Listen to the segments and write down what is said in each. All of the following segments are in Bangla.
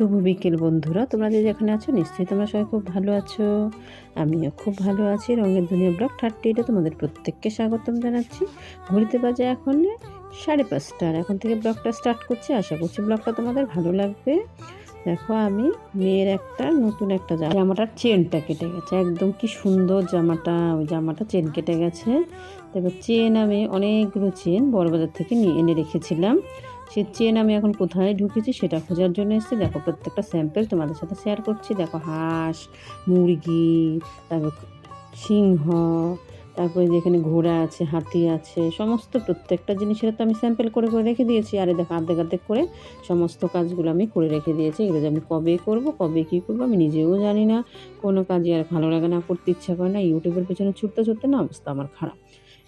শুভ বিকেল বন্ধুরা। তোমরা যে যেখানে আছো, নিশ্চয়ই তোমরা সবাই খুব ভালো আছো। আমিও খুব ভালো আছি। রঙের দুনিয়া ব্লগ থার্টিতে তোমাদের প্রত্যেককে স্বাগতম জানাচ্ছি। ঘুরতে বাজে এখন সাড়ে পাঁচটার এখন থেকে ব্লগটা স্টার্ট করছি। আশা করছি ব্লগটা তোমাদের ভালো লাগবে। দেখো আমি মেয়ের একটা, নতুন একটা জামা জামাটার চেনটা কেটে গেছে। একদম কি সুন্দর জামাটা। ওই জামাটা চেন কেটে গেছে। তারপর চেন আমি অনেকগুলো চেন বড়বাজার থেকে নিয়ে এনে রেখেছিলাম। সে চেন আমি এখন কোথায় ঢুকেছি সেটা খোঁজার জন্য এসেছি। দেখো, প্রত্যেকটা স্যাম্পেল তোমাদের সাথে শেয়ার করছি। দেখো হাঁস, মুরগি, তারপর সিংহ, তারপরে যেখানে ঘোড়া আছে, হাতি আছে, সমস্ত প্রত্যেকটা জিনিসের তো আমি স্যাম্পেল করে করে রেখে দিয়েছি। আরে দেখো, আর্ধেক আর্ধেক করে সমস্ত কাজগুলো আমি করে রেখে দিয়েছি। এগুলো যে আমি কবে করব, কবে কী করব আমি নিজেও জানি না। কোনো কাজই আর ভালো লাগে না, করতে ইচ্ছা করে না। ইউটিউবের পেছনে ছুটতে ছুটতে না অবস্থা আমার খারাপ।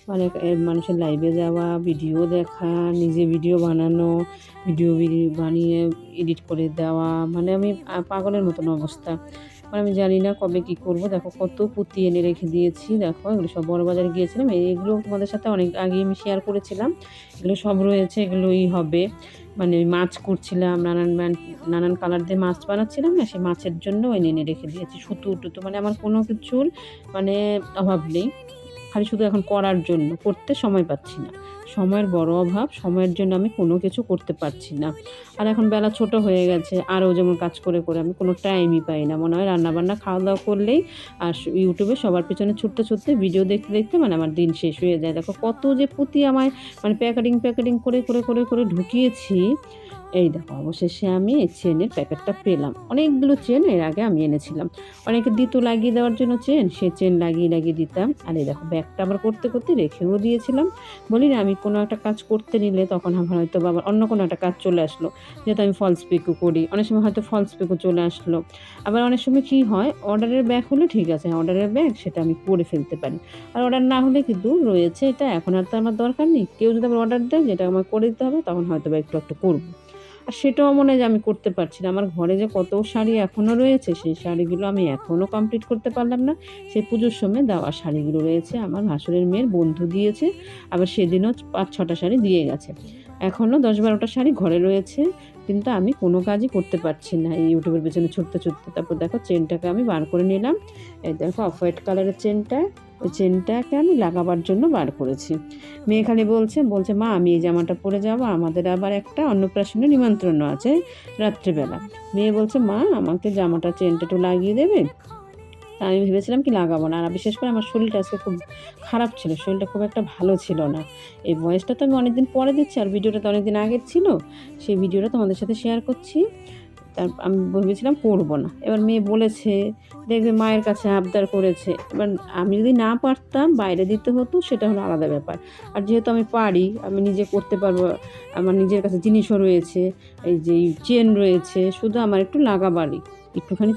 মানে মানুষের লাইভে যাওয়া ভিডিও দেখা, নিজে ভিডিও বানানো ভিডিও বানিয়ে এডিট করে দেওয়া মানে আমি পাগলের মতন অবস্থা। মানে আমি জানি না কবে কি করব। দেখো কত পুঁতি এনে রেখে দিয়েছি, দেখো এগুলো সব বড় বাজারে গিয়েছিলাম। এগুলো তোমাদের সাথে অনেক আগে আমি শেয়ার করেছিলাম। এগুলো সব রয়েছে, এগুলোই হবে। মানে মাছ করছিলাম নানান নানান কালার দিয়ে মাছ বানাচ্ছিলাম না, সেই মাছের জন্য এনে এনে রেখে দিয়েছি। সুতো, টুতো মানে আমার কোনো কিছুর মানে অভাব নেই। খালি শুধু এখন করার জন্য করতে সময় পাচ্ছি না। সময়ের বড় অভাব, সময়ের জন্য আমি কোনো কিছু করতে পারছি না। আর এখন বেলা ছোট হয়ে গেছে আরও যেমন কাজ করে করে আমি কোনো টাইমই পাই না। মনে হয় রান্নাবান্না খাওয়া দাওয়া করলেই আর ইউটিউবে সবার পিছনে ছুটতে ছুটতে ভিডিও দেখতে দেখতে মানে আমার দিন শেষ হয়ে যায়। দেখো কত যে পুঁতি আমায় মানে প্যাকেটিং প্যাকেটিং করে করে করে করে ঢুকিয়েছি। এই দেখো, অবশেষে আমি এই চেনের প্যাকেটটা পেলাম। অনেকগুলো চেন এর আগে আমি এনেছিলাম। অনেকে দিত লাগিয়ে দেওয়ার জন্য চেন, সে চেন লাগিয়ে লাগিয়ে দিতাম। আর এই দেখো ব্যাগটা আবার করতে করতে রেখেও দিয়েছিলাম। বলি না, আমি কোনো একটা কাজ করতে নিলে তখন আমার হয়তো বা অন্য কোনো একটা কাজ চলে আসলো। যেহেতু আমি ফলস পিকও করি, অনেক সময় হয়তো ফলস পিকও চলে আসলো। আবার অনেক সময় কী হয় অর্ডারের ব্যাগ হলে ঠিক আছে অর্ডারের ব্যাগ সেটা আমি করে ফেলতে পারি। আর অর্ডার না হলে কিন্তু রয়েছে এটা, এখন আর তো আমার দরকার নেই। কেউ যদি আবার অর্ডার দেয়, যেটা আমার করে দিতে হবে, তখন হয়তো বা একটু একটু করব। আর সেটাও মনে যে আমি করতে পারছি না। আমার ঘরে যে কত শাড়ি এখনও রয়েছে, সেই শাড়িগুলো আমি এখনও কমপ্লিট করতে পারলাম না। সেই পুজোর সময় দেওয়া শাড়িগুলো রয়েছে, আমার ভাসুরের মেয়ের বন্ধু দিয়েছে, আবার সেদিনও পাঁচ ছটা শাড়ি দিয়ে গেছে। এখনও দশ বারোটা শাড়ি ঘরে রয়েছে, কিন্তু আমি কোনো কাজই করতে পারছি না। এই ইউটিউবের পেছনে ছুটতে ছুটতে, তারপর দেখো চেনটাকে আমি বার করে নিলাম। এই দেখো অফ হোয়াইট কালারের চেনটা ওই চেনটাকে আমি লাগাবার জন্য বার করেছি। মেয়ে খালি বলছে বলছে, মা, আমি এই জামাটা পরে যাব, আমাদের আবার একটা অন্নপ্রাশনের নিমন্ত্রণ আছে রাত্রিবেলা। মেয়ে বলছে, মা, আমাকে জামাটা, চেনটা একটু লাগিয়ে দেবে? আমি ভেবেছিলাম কি লাগাবো না, আর বিশেষ করে আমার শরীরটা আজকে খুব খারাপ ছিল, শরীরটা খুব একটা ভালো ছিল না। এই বয়সটা তো আমি অনেকদিন পরে দিচ্ছি, আর ভিডিওটা তো অনেকদিন আগের ছিল, সেই ভিডিওটা তোমাদের সাথে শেয়ার করছি। তার, আমি ভেবেছিলাম করব না। এবার মেয়ে বলেছে, দেখবে মায়ের কাছে আবদার করেছে। এবার আমি যদি না পারতাম, বাইরে দিতে হতো, সেটা হলো আলাদা ব্যাপার। আর যেহেতু আমি পারি, আমি নিজে করতে পারব, আমার নিজের কাছে জিনিসও রয়েছে, এই যে চেন রয়েছে, শুধু আমার একটু লাগাবারই একটুখানি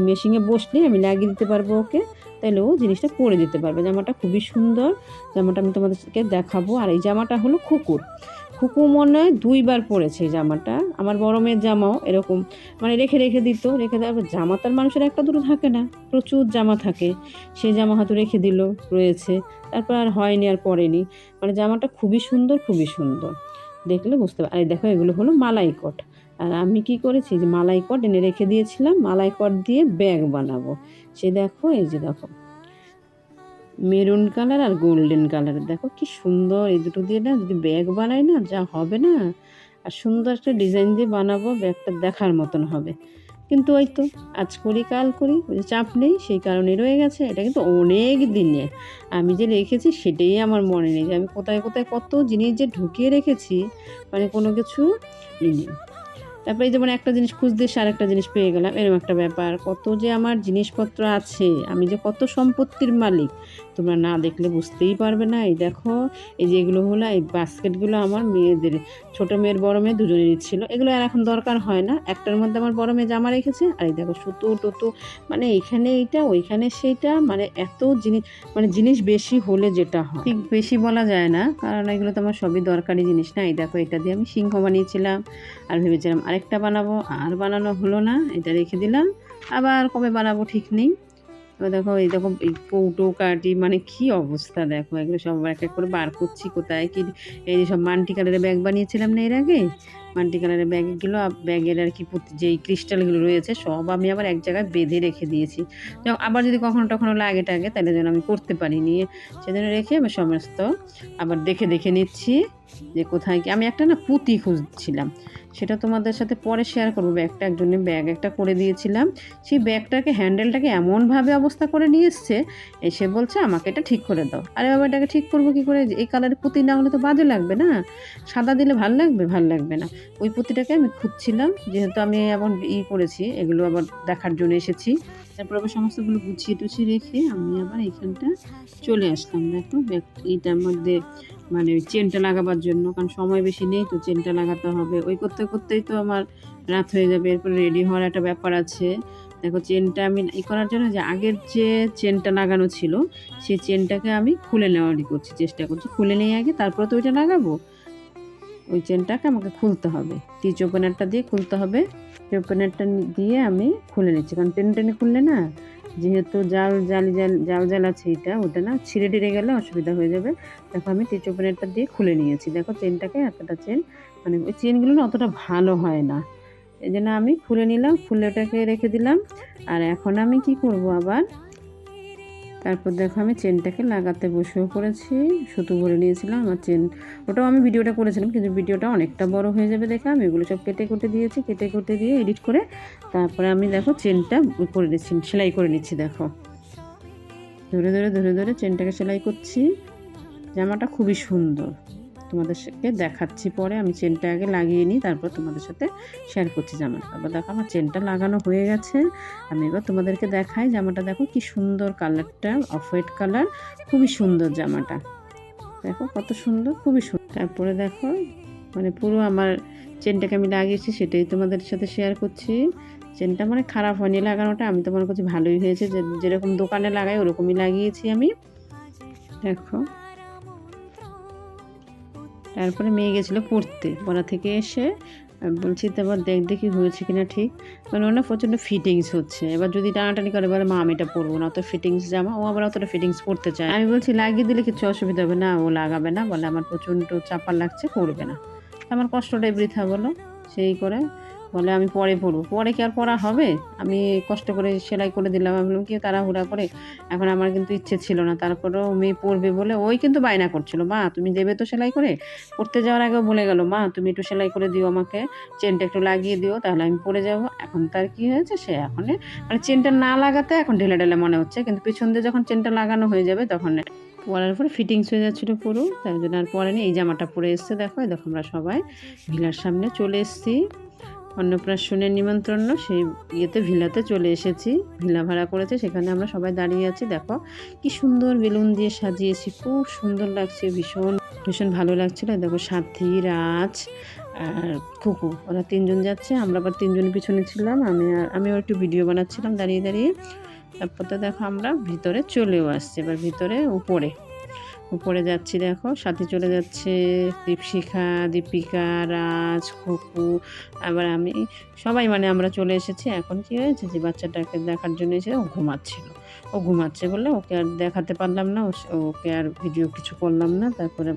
মেশিনে বসলে আমি লাগিয়ে দিতে পারব ওকে তাহলে ও জিনিসটা করে দিতে পারবে। জামাটা খুবই সুন্দর। জামাটা আমি তোমাদেরকে দেখাবো। আর এই জামাটা হলো খুকুর। খুকু মনে দুইবার পরেছে জামাটা। আমার বড় মেয়ের জামাও এরকম। মানে রেখে রেখে দিত, রেখে দেওয়ার জামা তার মানুষের একটা দুটো থাকে না। প্রচুর জামা থাকে। সেই জামা হয়তো রেখে দিল, রয়েছে। তারপর আর হয়নি আর পরেনি। মানে জামাটা খুবই সুন্দর খুবই সুন্দর। দেখলে বুঝতে পার দেখো, এগুলো হলো মালাইকট আর আমি কি করেছি যে মালাইকট এনে রেখে দিয়েছিলাম। মালাইকট দিয়ে ব্যাগ বানাবো। সে দেখো, এই যে দেখো। মেরুন কালার আর গোল্ডেন কালার। দেখো কি সুন্দর এই দুটো দিয়ে না যদি ব্যাগ বানাই না, যা হবে না, আর সুন্দর একটা ডিজাইন দিয়ে বানাবো, ব্যাগটা দেখার মতন হবে। কিন্তু ওই তো, আজ করি, কাল করি ওই চাপ নেই, সেই কারণে রয়ে গেছে, এটা কিন্তু অনেক দিনে। আমি যে রেখেছি সেটাই আমার মনে নেই যে আমি কোথায় কোথায় কত জিনিস যে ঢুকিয়ে রেখেছি মানে কোনো কিছু নেই। তারপরে যেমন একটা জিনিস খুঁজতে আর একটা জিনিস পেয়ে গেলাম এরকম একটা ব্যাপার। কত যে আমার জিনিসপত্র আছে, আমি যে কত সম্পত্তির মালিক, তোমরা না দেখলে বুঝতেই পারবে না। এই দেখো, এই যে এগুলো হলো, এই বাস্কেটগুলো আমার মেয়েদের, ছোটো মেয়ের, বড় মেয়ে দুজনেরই ছিল। এগুলো আর এখন দরকার হয় না। একটার মধ্যে আমার বড় মেয়ে জামা রেখেছে, আর এই দেখো সুতো টুতো মানে এইখানে এইটা, ওইখানে সেইটা মানে এত জিনিস মানে জিনিস বেশি হলে যেটা হয়। ঠিক বেশি বলা যায় না, কারণ এগুলো তো আমার সবই দরকারি জিনিস না। এই দেখো, এটা দিয়ে আমি সিংহ বানিয়েছিলাম, আর ভেবেছিলাম আরেকটা বানাবো, আর বানানো হলো না, এটা রেখে দিলাম। আবার কবে বানাবো ঠিক নেই। এবার দেখো, এই দেখো, এই কৌটো, কাটি মানে কি অবস্থা দেখো, এগুলো সব এক এক করে বার করছি কোথায়, কি, এই সব মান্টি কালারের ব্যাগ বানিয়েছিলাম না এর আগে? মাল্টি কালারের ব্যাগগুলো ব্যাগের আর কি যেই ক্রিস্টালগুলো রয়েছে, সব আমি আবার এক জায়গায় বেঁধে রেখে দিয়েছি। আবার যদি কখনো টখনো লাগে টাগে, তাহলে যেন আমি করতে পারি নিয়ে সেজন্য রেখে আমি সমস্ত আবার দেখে দেখে নিচ্ছি। যে কোথায় কি, আমি একটা না পুঁতি খুঁজছিলাম। সেটা তোমাদের সাথে পরে শেয়ার করব। ব্যাগটা একজনের ব্যাগ একটা করে দিয়েছিলাম। সেই ব্যাগটাকে হ্যান্ডেলটাকে এমনভাবে অবস্থা করে নিয়ে এসছে এসে বলছে, আমাকে এটা ঠিক করে দাও। আরে বাবা, এটাকে ঠিক করব কী করে? এই কালারের পুঁতি না হলে তো বাজে লাগবে না। সাদা দিলে ভালো লাগবে? ভালো লাগবে না। ওই পুঁতিটাকে আমি খুঁজছিলাম। যেহেতু আমি এমন ই করেছি, এগুলো আবার দেখার জন্য এসেছি। তারপর আবার সমস্তগুলো গুছিয়ে টুছিয়ে রেখে আমি আবার এইখানটা চলে আসলাম। দেখো এইটার মধ্যে মানে চেনটা লাগাবার জন্য, কারণ সময় বেশি নেই তো চেনটা লাগাতে হবে। ওই করতে করতেই তো আমার রাত হয়ে যাবে, এরপরে রেডি হওয়ার একটা ব্যাপার আছে। দেখো, চেনটা আমি ই করার জন্য যে আগের যে চেনটা লাগানো ছিল, সেই চেনটাকে আমি খুলে নেওয়ারই করছি, চেষ্টা করছি। খুলে নিয়ে আগে, তারপর তো ওইটা লাগাবো। ওই চেনটাকে আমাকে খুলতে হবে। টিচ ওপেনারটা দিয়ে খুলতে হবে। টিচ ওপেনারটা দিয়ে আমি খুলে নিচ্ছি। কারণ টেনে টেনে খুললে না, যেহেতু জাল, জালি, জাল জাল জাল আছে এটা, ওটা না ছিঁড়ে টিড়ে গেলে অসুবিধা হয়ে যাবে। দেখো আমি টিচ ওপেনারটা দিয়ে খুলে নিয়েছি। দেখো চেনটাকে এতটা চেন মানে ওই চেনগুলো না অতটা ভালো হয় না। এই জন্য আমি খুলে নিলাম, খুলে ওটাকে রেখে দিলাম। আর এখন আমি কি করব আবার? তারপর দেখো আমি চেনটাকে লাগাতে বসেও পড়েছি। সুতো ভরে নিয়েছিলাম, আমার চেন। ওটাও আমি ভিডিওটা করেছিলাম, কিন্তু ভিডিওটা অনেকটা বড় হয়ে যাবে দেখে আমি এগুলো সব কেটে কেটে দিয়েছি, কেটে কুটে দিয়ে এডিট করে তারপরে আমি দেখো চেনটা করে নিচ্ছি, সেলাই করে নিচ্ছি দেখো। ধরে ধরে ধরে ধরে চেনটাকে সেলাই করছি। জামাটা খুবই সুন্দর। তোমাদের সাথে দেখাচ্ছি পরে। আমি চেনটা আগে লাগিয়ে নিই, তারপর তোমাদের সাথে শেয়ার করছি জামাটা। তারপর দেখো আমার চেনটা লাগানো হয়ে গেছে। আমি এবার তোমাদেরকে দেখাই জামাটা। দেখো কি সুন্দর কালারটা অফ হোয়াইট কালার খুবই সুন্দর জামাটা। দেখো কত সুন্দর, খুবই সুন্দর তারপরে দেখো মানে পুরো আমার চেনটাকে আমি লাগিয়েছি, সেটাই তোমাদের সাথে শেয়ার করছি। চেনটা মানে খারাপ হয়নি লাগানোটা, আমি তো মনে করছি ভালোই হয়েছে। যেরকম দোকানে লাগাই, ওরকমই লাগিয়েছি আমি। দেখো। তারপরে মেয়ে গেছিল পড়তে। পড়া থেকে এসে বলছি তারপর দেখ, দেখি হয়েছে কিনা ঠিক। মানে না প্রচণ্ড ফিটিংস হচ্ছে। এবার যদি টানাটানি করে, বলে, মা, আমি এটা পরবো না। অত ফিটিংস জামা, ও আবার অতটা ফিটিংস পরতে চায় আমি বলছি, লাগিয়ে দিলে কিছু অসুবিধা হবে না, ও লাগাবে না। বলে, আমার প্রচণ্ড চাপা লাগছে করবে না। আমার কষ্টটাই বৃথা বলো সেই করে বলে আমি পরে পড়ব। পরে কি আর পড়া হবে? আমি কষ্ট করে সেলাই করে দিলাম। আমি কি তাড়াহুড়া করে? এখন আমার কিন্তু ইচ্ছে ছিল না। তারপরেও মেয়ে পড়বে বলে ওই কিন্তু বায়না করছিল। মা, তুমি দেবে তো সেলাই করে? পড়তে যাওয়ার আগেও বলে গেল, মা, তুমি একটু সেলাই করে দিও আমাকে। চেনটা একটু লাগিয়ে দিও, তাহলে আমি পড়ে যাব। এখন তার কি হয়েছে? সে এখন মানে চেনটা না লাগাতে এখন ঢেলে ঢেলে মনে হচ্ছে। কিন্তু পিছন দিয়ে যখন চেনটা লাগানো হয়ে যাবে, তখন পরার পরে ফিটিংস হয়ে যাচ্ছিল পুরো। তার জন্য আর পরে এই জামাটা পরে এসছে, দেখো দেখো আমরা সবাই। ভিলার সামনে চলে এসেছি। অন্নপ্রাশনের নিমন্ত্রণ, সেই ইয়েতে ভিলাতে চলে এসেছি। ভিলা ভাড়া করেছে, সেখানে আমরা সবাই দাঁড়িয়ে আছি। দেখো, কি সুন্দর বেলুন দিয়ে সাজিয়েছি, খুব সুন্দর লাগছে, ভীষণ ভীষণ ভালো লাগছিল। দেখো, সাথী, রাজ আর কুকু, ওরা তিনজন যাচ্ছে, আমরা আবার তিনজন পিছনে ছিলাম, আমি আর, আমিও একটু ভিডিও বানাচ্ছিলাম দাঁড়িয়ে দাঁড়িয়ে। তারপর তো দেখো, আমরা ভিতরে চলেও আসছি, এবার ভিতরে, উপরে। উপরে যাচ্ছি দেখো, সাথে চলে যাচ্ছে দীপশিখা, দীপিকা, রাজ, খুকু, আবার আমি। সবাই মানে আমরা চলে এসেছি, এখন কি হয়েছে যে বাচ্চাটাকে দেখার জন্য এসে ও ঘুমাচ্ছিল। ও ঘুমাচ্ছে বলে ওকে আর দেখাতে পারলাম না ওকে আর ভিডিও কিছু করলাম না, তারপরে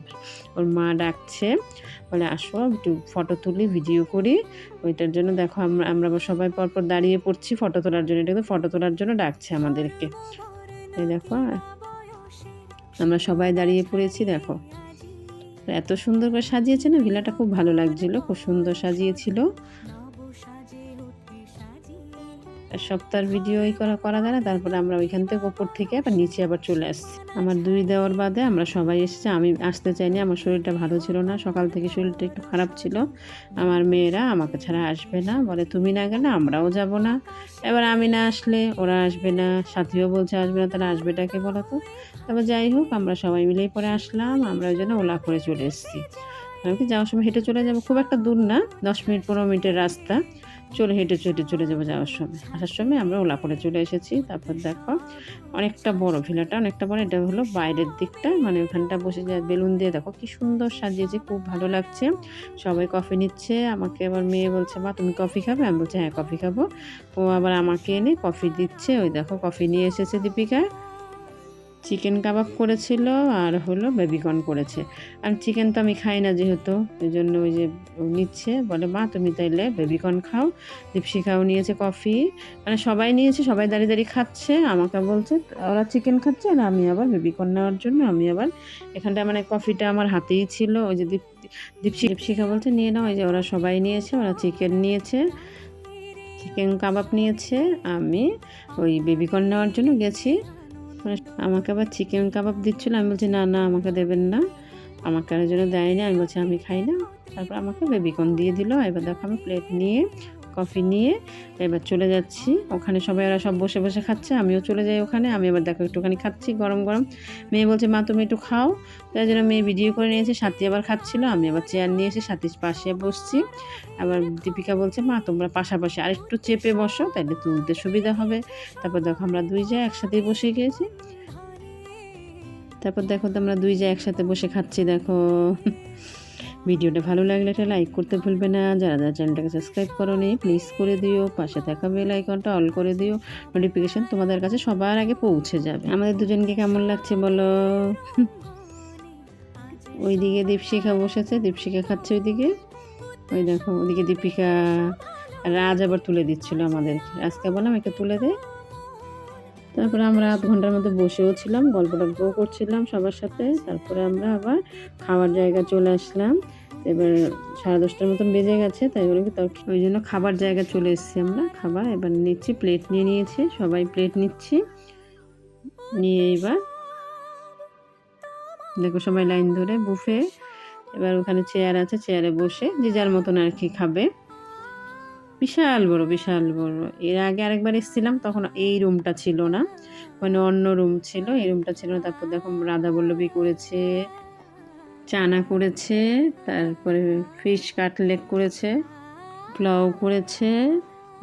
ওর মা ডাকছে, বলে, আসো একটু ফটো তুলি ভিডিও করি। ওইটার জন্য দেখো, আমরা আমরা সবাই পরপর দাঁড়িয়ে পড়ছি ফটো তোলার জন্য, এটা কিন্তু ফটো তোলার জন্য ডাকছে আমাদেরকে। এই দেখো আমরা সবাই দাঁড়িয়ে পড়েছি, দেখো। এত সুন্দর করে সাজিয়েছে না? ভিলাটা খুব ভালো লাগছিল, খুব সুন্দর সাজিয়েছিল। সপ্তাহের ভিডিও করা করা না, তারপরে আমরা ওইখান থেকে ওপর থেকে আবার নিচে আবার চলে আসছি। আমার দুই দেওয়ার বাদে আমরা সবাই এসেছি, আমি আসতে চাইনি, আমার শরীরটা ভালো ছিল না, সকাল থেকে শরীরটা একটু খারাপ ছিল। আমার মেয়েরা আমাকে ছাড়া আসবে না, বলে তুমি না গেলে আমরাও যাব না। এবার আমি না আসলে ওরা আসবে না, সাথীও বলছে আসবে না, তারা আসবেটাকে বলো তো তারপর যাই হোক, আমরা সবাই মিলেই পরে আসলাম আমরা ওই জন্য ওলা করে চলে এসেছি। আমি যাওয়ার সময় হেঁটে চলে যাব, খুব একটা দূর না, দশ মিনিট, পনেরো মিনিটের রাস্তা। চলে হেঁটে হেঁটে চলে যাব যাওয়ার সময়। আসার সময় আমরা ওলা করে চলে এসেছি। তারপর দেখো, অনেকটা বড় ভিলাটা, অনেকটা বড়, এটা হলো বাইরের দিকটা মানে ওখানটা বসে যায় বেলুন দিয়ে। দেখো, কি সুন্দর সাজিয়েছে, খুব ভালো লাগছে। সবাই কফি নিচ্ছে, আমাকে আবার মেয়ে বলছে, মা, তুমি কফি খাবে? আমি বলছি হ্যাঁ কফি খাব। ও আবার আমাকে এনে কফি দিচ্ছে। ওই দেখো, কফি নিয়ে এসেছে দীপিকা। চিকেন কাবাব করেছিল আর হলো বেবিকর্ন করেছে। আর চিকেন তো আমি খাই না যেহেতু ওই জন্য ওই যে নিচ্ছে, বলে, মা, তুমি তাইলে বেবিকর্ন খাও দীপশিখাও নিয়েছে কফি। মানে সবাই নিয়েছে, সবাই দাঁড়িয়ে দাঁড়িয়ে খাচ্ছে, আমাকে বলছে, ওরা চিকেন খাচ্ছে আর আমি আবার বেবিকর্ন নেওয়ার জন্য আমি আবার এখানটা মানে কফিটা আমার হাতেই ছিল। ওই যে দীপ, দীপশি দীপশিখা বলছে, নিয়ে নাও। ওই যে ওরা সবাই নিয়েছে, ওরা চিকেন নিয়েছে, চিকেন কাবাব নিয়েছে। আমি ওই বেবিকর্ন নেওয়ার জন্য গেছি। আমাকে আবার চিকেন কাবাব দিচ্ছিল। আমি বলছি, না না, আমাকে দেবেন না। আমাকে আর জন্য দেয়নি। আমি বলছি, আমি খাই না। তারপর আমাকে বেবিকন দিয়ে দিল। এবার দেখো আমি প্লেট নিয়ে কফি নিয়ে এবার চলে যাচ্ছি। ওখানে সবাই ওরা সব বসে বসে খাচ্ছে, আমিও চলে যাই ওখানে। আমি এবার দেখো একটুখানি খাচ্ছি গরম গরম। মেয়ে বলছে, মা, তুমি একটু খাও। তাই জন্য মেয়ে ভিডিও করে নিয়েছে, সাথী আবার খাচ্ছিল। আমি আবার চেয়ার নিয়ে এসে সাথীর পাশে বসছি। আবার দীপিকা বলছে, মা, তোমরা পাশাপাশি আর একটু চেপে বসো তাহলে তুলতে সুবিধা হবে। তারপর দেখো আমরা দুই যা একসাথেই বসে গিয়েছি। তারপর দেখো তো আমরা দুই যা একসাথে বসে খাচ্ছি, দেখো। ভিডিওটা ভালো লাগলে একটা লাইক করতে ভুলবে না। যারা যারা চ্যানেলটাকে সাবস্ক্রাইব করো নি প্লিজ করে দিও। পাশে থাকা বেল আইকনটা অল করে দিও। নোটিফিকেশান তোমাদের কাছে সবার আগে পৌঁছে যাবে। আমাদের দুজনকে কেমন লাগছে বলো? ওইদিকে দীপশিখা বসেছে দীপশিখা খাচ্ছে ওইদিকে। ওই দেখো ওদিকে দীপিকা রাজ আবার তুলে দিচ্ছিল আমাদেরকে। আজকে বললাম একে তুলে দে। তারপরে আমরা আধ ঘণ্টার মধ্যে বসেও ছিলাম গল্প টল্প করছিলাম সবার সাথে। তারপরে আমরা আবার খাওয়ার জায়গা চলে আসলাম। এবার সাড়ে দশটার মতন বেজে গেছে, তাই বলে কি ওই জন্য খাবার জায়গা চলে এসেছি আমরা, খাবার এবার নিচ্ছি প্লেট নিয়ে নিয়েছি, সবাই প্লেট নিচ্ছি। নিয়ে এবার দেখো সবাই লাইন ধরে বুফে এবার ওখানে চেয়ার আছে চেয়ারে বসে যে যার মতন আর কি খাবে। বিশাল বড় বিশাল বড়। এর আগে আরেকবার এসেছিলাম, তখন এই রুমটা ছিল না। মানে অন্য রুম ছিল, এই রুমটা ছিল না। তারপর দেখো রাধা বল্লভী করেছে। চানা করেছে, তারপরে ফিশ কাটলেট করেছে, পোলাও করেছে,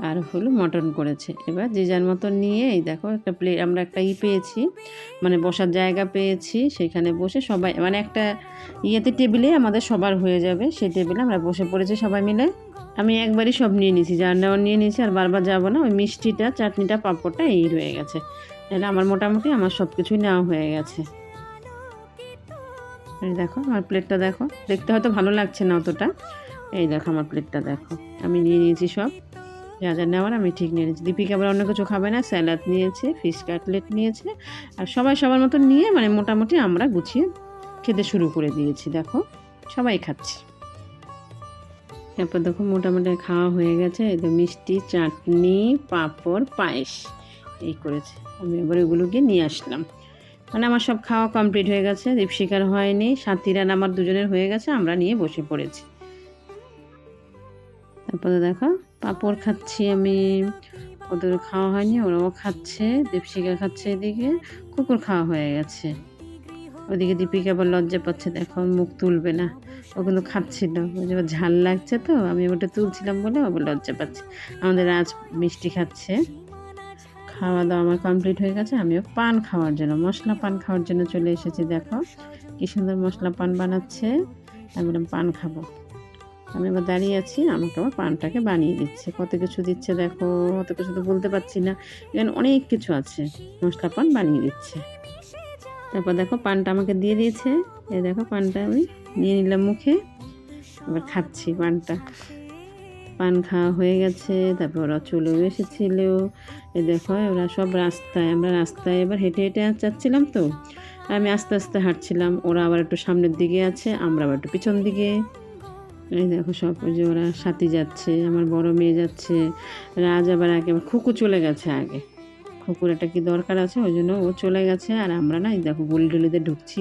আর হলো মটন করেছে। এবার যে যার মতন নিয়ে এই দেখো একটা প্লেট আমরা একটা ই পেয়েছি মানে বসার জায়গা পেয়েছি, সেখানে বসে সবাই মানে একটা ইয়েতে টেবিলে আমাদের সবার হয়ে যাবে, সেই টেবিলে আমরা বসে পড়েছি সবাই মিলে। আমি একবারই সব নিয়ে নিয়েছি যার নেওয়ার নিয়ে নিয়েছি, আর বারবার যাব না, ওই মিষ্টিটা, চাটনিটা, পাঁপড়টা, এই রয়ে গেছে। তাহলে আমার মোটামুটি আমার সব কিছুই নেওয়া হয়ে গেছে। এই দেখো, আমার প্লেটটা দেখো। দেখতে হয়তো ভালো লাগছে না অতটা। এই দেখো, আমার প্লেটটা দেখো। আমি নিয়ে নিয়েছি সব। যা যা নেওয়ার আমি ঠিক নিয়ে নিয়েছি। দীপিকা আবার অন্য কিছু খাবে না স্যালাড নিয়েছে ফিশ কাটলেট নিয়েছে। আর সবাই সবার মতো নিয়ে মানে মোটামুটি আমরা গুছিয়ে খেতে শুরু করে দিয়েছি, দেখো। সবাই খাচ্ছি। তারপর দেখো, মোটামুটি খাওয়া হয়ে গেছে। এই তো মিষ্টি, চাটনি, পাঁপড়, পায়েস এই করেছে। আমি এবার ওগুলোকে নিয়ে আসলাম। মানে আমার সব খাওয়া কমপ্লিট হয়ে গেছে দীপশিকার হয়নি সাথীরান আমার দুজনের হয়ে গেছে, আমরা নিয়ে বসে পড়েছি। তারপরে দেখো, পাঁপড় খাচ্ছি আমি। ওদের খাওয়া হয়নি, ওরাও খাচ্ছে দীপশিকা খাচ্ছে এদিকে, কুকুর খাওয়া হয়ে গেছে। ওদিকে দীপিকা আবার লজ্জা পাচ্ছে, দেখো মুখ তুলবে না। ও কিন্তু খাচ্ছিল ঝাল লাগছে তো, আমি ওটা তুলছিলাম বলে ও লজ্জা পাচ্ছে। আমাদের আজ মিষ্টি খাচ্ছে। খাওয়া দাওয়া আমার কমপ্লিট হয়ে গেছে। আমিও পান খাওয়ার জন্য, মশলা পান খাওয়ার জন্য চলে এসেছি, দেখো। কি সুন্দর মশলা পান বানাচ্ছে। আমি বললাম, পান খাব। আমি এবার দাঁড়িয়ে আছি, আমাকে আবার পানটাকে বানিয়ে দিচ্ছে। কত কিছু দিচ্ছে দেখো, অত কিছু তো বলতে পারছি না। এখানে অনেক কিছু আছে, মশলা পান বানিয়ে দিচ্ছে। তারপর দেখো, পানটা আমাকে দিয়ে দিয়েছে। এই দেখো, পানটা আমি নিয়ে নিলাম মুখে। এবার খাচ্ছি পানটা। পান খাওয়া হয়ে গেছে, তারপর ওরা চলেও এসেছিল। এ দেখো, ওরা সব রাস্তায়, আমরা রাস্তায় এবার হেঁটে হেঁটে যাচ্ছিলাম তো। আমি আস্তে আস্তে হাঁটছিলাম, ওরা আবার একটু সামনের দিকে আছে, আমরা আবার একটু পিছন দিকে। এই দেখো সব যে ওরা সাথী যাচ্ছে, আমার বড় মেয়ে যাচ্ছে, রাজ আবার আগে খুকু চলে গেছে আগে। খুকুর একটা কি দরকার আছে, ওই জন্য ও চলে গেছে, আর আমরা না এই দেখো গলি টলিতে ঢুকছি।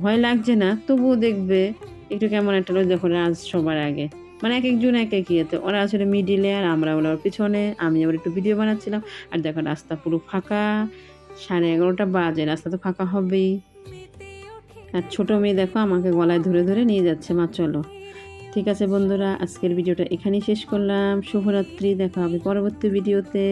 ভয় লাগছে না, তবুও দেখবে, একটু কেমন একটা দেখো রাজ সবার আগে। মানে এক একজন এক এক ইয়েতে। ওরা আসলে মিডিলে আর আমরা ওরা পিছনে। আমি আবার একটু ভিডিও বানাচ্ছিলাম। আর দেখো, রাস্তা পুরো ফাঁকা। সাড়ে এগারোটা বাজে, রাস্তা তো ফাঁকা হবেই। আর ছোটো মেয়ে দেখো, আমাকে গলায় ধরে ধরে নিয়ে যাচ্ছে। মা, চলো। ঠিক আছে বন্ধুরা, আজকের ভিডিওটা এখানেই শেষ করলাম। শুভরাত্রি, দেখা হবে পরবর্তী ভিডিওতে